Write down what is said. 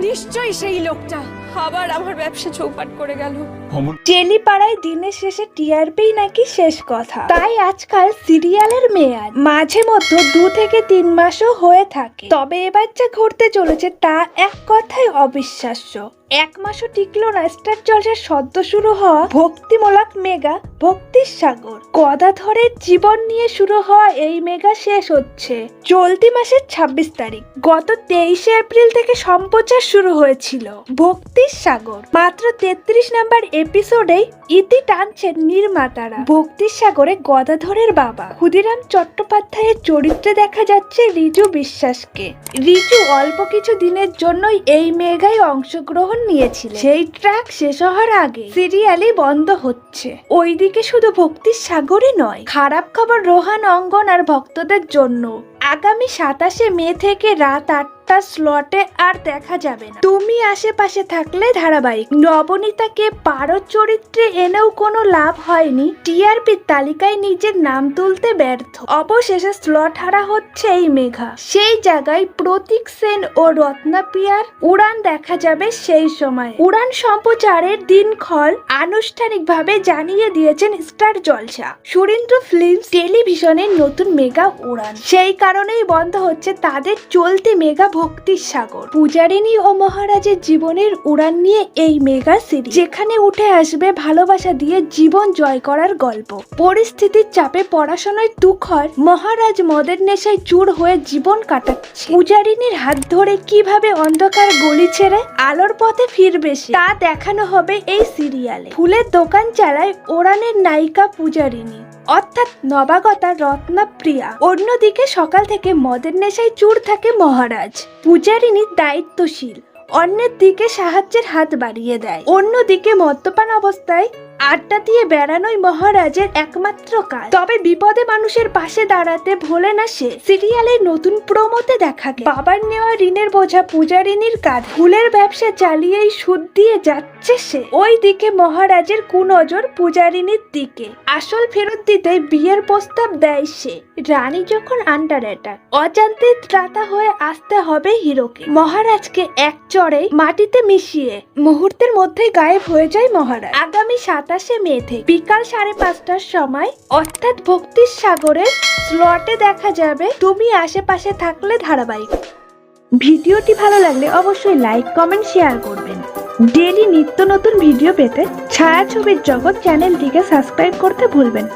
নিশ্চয়ই সেই লোকটা। আবার আমার ব্যবসা চৌপাট করে গেল। টেলিপাড়ায় দিনের শেষে টিআরপি নাকি শেষ কথা। তাই আজকাল সিরিয়ালের মেয়াদ। মাঝে মধ্যে দু থেকে তিন মাসও হয়ে থাকে। তবে এবার যা ঘটতে চলেছে তা এক কথায় অবিশ্বাস্য। এক মাসও টিকলো না স্টার জলসের সদ্য শুরু হওয়া ভক্তিমূলক মেগা ভক্তির সাগর। গদাধরের জীবন নিয়ে শুরু হওয়া এই মেগা শেষ হচ্ছে। চলতি মাসের ছাব্বিশ তারিখ, গত তেইশে এপ্রিল থেকে সম্প্রচার শুরু হয়েছিল ভক্তির সাগর। মাত্র তেত্রিশ নাম্বার এপিসোডেই ইতি টানছেন নির্মাতারা। ভক্তির সাগরে গদাধরের বাবা। ক্ষুদিরাম চট্টোপাধ্যায়ের চরিত্রে দেখা যাচ্ছে রিজু বিশ্বাসকে। রিজু অল্প কিছু দিনের জন্যই এই মেগায় অংশগ্রহণ নিয়েছিল সেই ট্র্যাক শেষ হওয়ার আগে সিরিয়ালই বন্ধ হচ্ছে। ওইদিকে শুধু ভক্তির সাগরই নয়, খারাপ খবর রোহান অঙ্গন আর ভক্তদের জন্য। আগামী সাতাশে মে থেকে রাত আটটা স্লটে আর দেখা যাবে না। তুমি আশেপাশে থাকলে ধারাবাহিক। নবনীতাকে পারদ চরিত্রে এনেও কোনো লাভ হয়নি। টিআরপির তালিকায় নিজের নাম তুলতে ব্যর্থ। অবশেষে স্লট হারা হচ্ছে এই মেঘা। সেই জায়গায় প্রতীক সেন ও রত্নাপিয়ার উড়ান দেখা যাবে সেই সময়। উড়ান সম্প্রচারের দিন দিনক্ষণ আনুষ্ঠানিকভাবে জানিয়ে দিয়েছেন স্টার জলসা। সুরেন্দ্র ফিল্মস টেলিভিশনের নতুন মেগা উড়ান। সেই কারণেই বন্ধ হচ্ছে তাদের চলতি মেগা ভক্তির সাগর। পূজারিনী ও মহারাজের জীবনের উড়ান নিয়ে এই মেগা সিরিজ যেখানে উঠে আসবে ভালোবাসা দিয়ে জীবন জয় করার গল্প। পরিস্থিতির চাপে পড়াশোনায় তুখর মহারাজ মদের নেশায় চুর হয়ে জীবন কাটাচ্ছে। পূজারিনীর হাত ধরে কীভাবে অন্ধকার গলি ছেড়ে আলোর পথে ফিরবে তা দেখানো হবে এই সিরিয়ালে। ফুলের দোকান চালায় ওরানের নায়িকা পূজারিনী অর্থাৎ নবাগতা রত্নাপ্রিয়া অন্যদিকে সকাল থেকে মদের নেশায় চুর থাকে মহারাজ। পূজারিনী দায়িত্বশীল। অন্যের দিকে সাহায্যের হাত বাড়িয়ে দেয়। অন্যদিকে মদ্যপান অবস্থায় আড্ডা দিয়ে বেড়ানোই মহারাজের একমাত্র কাজ। তবে বিপদে মানুষের পাশে দাঁড়াতে ভোলে না সে। সিরিয়ালের নতুন প্রমোতে দেখা গে বাবার নেওয়া ঋণের বোঝা পূজারিনীর কাঁধ। ফুলের ব্যবসা চালিয়েই সুদ দিয়ে যাচ্ছে সে। ওই দিকে মহারাজের কুনজর পূজারিনীর দিকে। আসল ফেরত দিতে বিয়ের প্রস্তাব দেয় সে। রানী যখন আন্ডার অ্যাটাক অজান্তে ত্রাতা হয়ে আসতে হবে হিরোকে। মহারাজকে এক চড়ে মাটিতে মিশিয়ে মুহূর্তের মধ্যে গায়েব হয়ে যায় মহারাজ। আগামী সাতাশে মে বিকাল সাড়ে পাঁচটার সময় অর্থাৎ ভক্তির সাগরের স্লটে দেখা যাবে। তুমি আশেপাশে থাকলে ধারাবাহিক। ভিডিওটি ভালো লাগলে অবশ্যই লাইক, কমেন্ট, শেয়ার করবেন। ডেলি নিত্য নতুন ভিডিও পেতে ছায়াছবির জগৎ চ্যানেলটিকে সাবস্ক্রাইব করতে ভুলবেন।